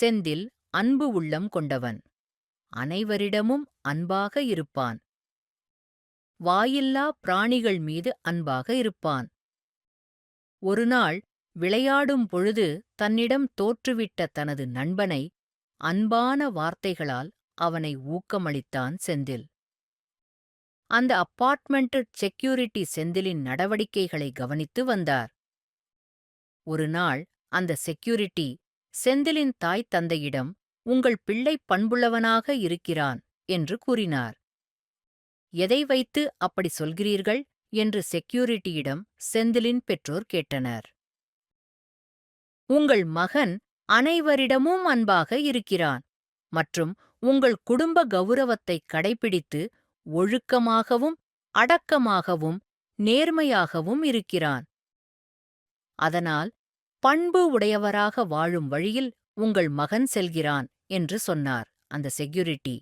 செந்தில் அன்பு உள்ளம் கொண்டவன். அனைவரிடமும் அன்பாக இருப்பான். வாயில்லா பிராணிகள் மீது அன்பாக இருப்பான். ஒருநாள் விளையாடும் பொழுது தன்னிடம் தோற்றுவிட்ட தனது நண்பனை அன்பான வார்த்தைகளால் அவனை ஊக்கமளித்தான் செந்தில். அந்த அப்பார்ட்மெண்ட் செக்யூரிட்டி செந்திலின் நடவடிக்கைகளை கவனித்து வந்தார். ஒரு நாள் அந்த செக்யூரிட்டி செந்திலின் தாய் தந்தையிடம் உங்கள் பிள்ளை பண்புள்ளவனாக இருக்கிறான் என்று கூறினார். எதை வைத்து அப்படி சொல்கிறீர்கள்? என்று செக்யூரிட்டியிடம் செந்திலின் பெற்றோர் கேட்டனர். உங்கள் மகன் அனைவரிடமும் அன்பாக இருக்கிறான் மற்றும் உங்கள் குடும்ப கௌரவத்தை கடைபிடித்து ஒழுக்கமாகவும் அடக்கமாகவும் நேர்மையாகவும் இருக்கிறான். அதனால் பண்பு உடையவராக வாழும் வழியில் உங்கள் மகன் செல்கிறான் என்று சொன்னார். அந்த செக்யூரிட்டி